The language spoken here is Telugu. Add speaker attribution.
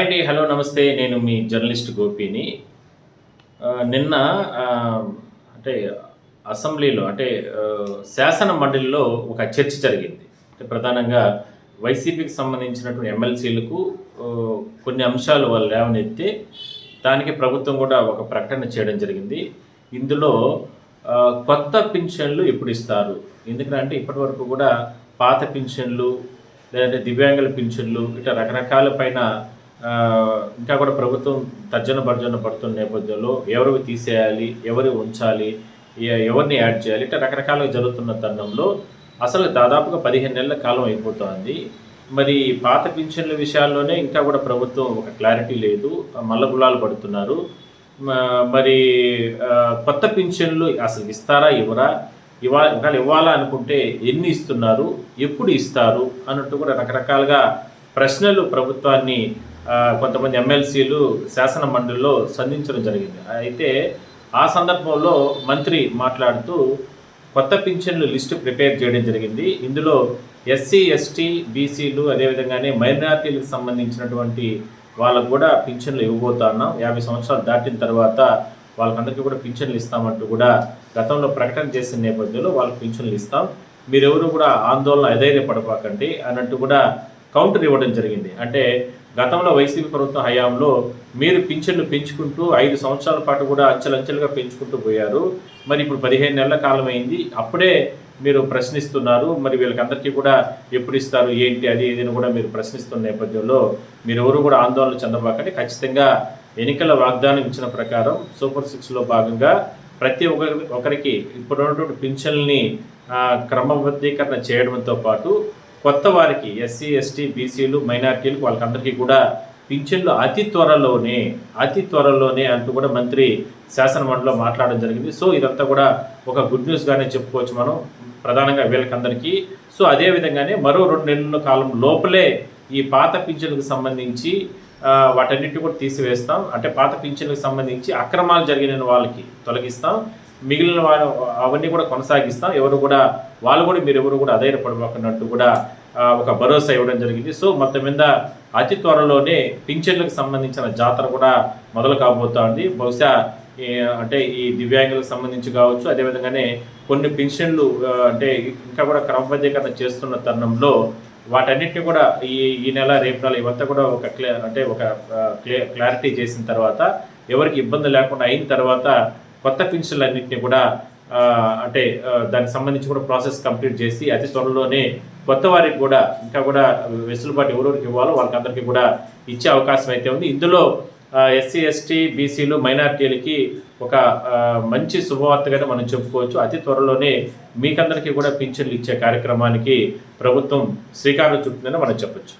Speaker 1: అండి హలో నమస్తే. నేను మీ జర్నలిస్ట్ గోపిని. నిన్న అంటే అసెంబ్లీలో అంటే శాసన మండలిలో ఒక చర్చ జరిగింది. అంటే ప్రధానంగా వైసీపీకి సంబంధించినటువంటి ఎమ్మెల్సీలకు కొన్ని అంశాలు వాళ్ళు లేవనెత్తే దానికి ప్రభుత్వం కూడా ఒక ప్రకటన చేయడం జరిగింది. ఇందులో కొత్త పింఛన్లు ఇప్పుడు ఇస్తారు? ఎందుకంటే ఇప్పటి వరకు కూడా పాత పింఛన్లు లేదంటే దివ్యాంగుల పింఛన్లు ఇట్లా రకరకాల పైన ఇంకా కూడా ప్రభుత్వం తర్జన భర్జన పడుతున్న నేపథ్యంలో ఎవరివి తీసేయాలి ఎవరి ఉంచాలి ఎవరిని యాడ్ చేయాలి ఇట్లా రకరకాలుగా జరుగుతున్న తరుణంలో అసలు దాదాపుగా పదిహేను నెలల కాలం అయిపోతుంది. మరి పాత పింఛన్ల విషయాల్లోనే ఇంకా కూడా ప్రభుత్వం ఒక క్లారిటీ లేదు. మల్లగులాలు పడుతున్నారు. మరి కొత్త పింఛన్లు అసలు ఇస్తారా ఇవ్వరా? ఇవా ఒకవేళ ఇవ్వాలా అనుకుంటే ఎన్ని ఇస్తున్నారు ఎప్పుడు ఇస్తారు అన్నట్టు కూడా రకరకాలుగా ప్రశ్నలు ప్రభుత్వాన్ని కొంతమంది ఎమ్మెల్సీలు శాసన మండలిలో సంధించడం జరిగింది. అయితే ఆ సందర్భంలో మంత్రి మాట్లాడుతూ కొత్త పింఛన్లు లిస్టు ప్రిపేర్ చేయడం జరిగింది. ఇందులో ఎస్సీ ఎస్టీ బీసీలు అదేవిధంగానే మైనార్టీలకు సంబంధించినటువంటి వాళ్ళకు కూడా పింఛన్లు ఇవ్వబోతున్నాం యాభై సంవత్సరాలు దాటిన తర్వాత వాళ్ళకందరికీ కూడా పింఛన్లు ఇస్తామంటూ కూడా గతంలో ప్రకటన చేసిన నేపథ్యంలో వాళ్ళకి పింఛన్లు ఇస్తాం. మీరెవరు కూడా ఆందోళన అధైర్యపడపాకండి అన్నట్టు కూడా కౌంటర్ ఇవ్వడం జరిగింది. అంటే గతంలో వైసీపీ ప్రభుత్వం హయాంలో మీరు పింఛన్లు పెంచుకుంటూ ఐదు సంవత్సరాల పాటు కూడా అంచెలంచెలుగా పెంచుకుంటూ పోయారు. మరి ఇప్పుడు పదిహేను నెలల కాలం అయింది అప్పుడే మీరు ప్రశ్నిస్తున్నారు. మరి వీళ్ళకందరికీ కూడా ఎప్పుడు ఇస్తారు ఏంటి అది ఏదైనా కూడా మీరు ప్రశ్నిస్తున్న నేపథ్యంలో మీరు ఎవరు కూడా ఆందోళన చెందబాకండి. ఖచ్చితంగా ఎన్నికల వాగ్దానం ఇచ్చిన ప్రకారం సూపర్ సిక్స్లో భాగంగా ప్రతి ఒక్కరి ఒకరికి ఇప్పుడు ఉన్నటువంటి పింఛన్లని క్రమబద్ధీకరణ చేయడంతో పాటు కొత్త వారికి ఎస్సీ ఎస్టీ బీసీలు మైనార్టీలు వాళ్ళకందరికీ కూడా పింఛన్లు అతి త్వరలోనే అతి త్వరలోనే అంటూ కూడా మంత్రి శాసనమండలిలో మాట్లాడడం జరిగింది. సో ఇదంతా కూడా ఒక గుడ్ న్యూస్గానే చెప్పుకోవచ్చు మనం ప్రధానంగా వీళ్ళకందరికీ. సో అదే విధంగానే మరో రెండు నెలల కాలం లోపలే ఈ పాత పింఛన్లకు సంబంధించి ఆ, వాటన్నిటి కూడా తీసివేస్తాం. అంటే పాత పింఛన్లకు సంబంధించి అక్రమాలు జరిగిన వాళ్ళకి తొలగిస్తాం. మిగిలిన వారు అవన్నీ కూడా కొనసాగిస్తాం. ఎవరు కూడా వాళ్ళు కూడా మీరు ఎవరు కూడా అధైర్యపడబోకున్నట్టు కూడా ఒక భరోసా ఇవ్వడం జరిగింది. సో మొత్తం మీద అతి త్వరలోనే పింఛన్లకు సంబంధించిన జాతర కూడా మొదలు కాబోతోంది. బహుశా ఈ, అంటే ఈ దివ్యాంగులకు సంబంధించి కావచ్చు అదేవిధంగానే కొన్ని పింఛన్లు అంటే ఇంకా కూడా క్రమబద్ధీకరణ చేస్తున్న తరుణంలో వాటన్నిటిని కూడా ఈ ఈ నెల రేపు నెల ఇవంతా కూడా ఒక క్లియర్ అంటే ఒక క్లియర్ క్లారిటీ చేసిన తర్వాత ఎవరికి ఇబ్బంది లేకుండా అయిన తర్వాత కొత్త పెన్షన్లు అన్నింటినీ కూడా అంటే దానికి సంబంధించి కూడా ప్రాసెస్ కంప్లీట్ చేసి అతి త్వరలోనే కొత్త వారికి కూడా ఇంకా కూడా వెసులుబాటు ఎవరెవరికి ఇవ్వాలో వాళ్ళకందరికీ కూడా ఇచ్చే అవకాశం అయితే ఉంది. ఇందులో ఎస్సీ ఎస్టీ బీసీలు మైనార్టీలకి ఒక మంచి శుభవార్తగానే మనం చెప్పుకోవచ్చు. అతి త్వరలోనే మీకందరికీ కూడా పింఛన్లు ఇచ్చే కార్యక్రమానికి ప్రభుత్వం శ్రీకారం చుట్టిందని మనం చెప్పొచ్చు.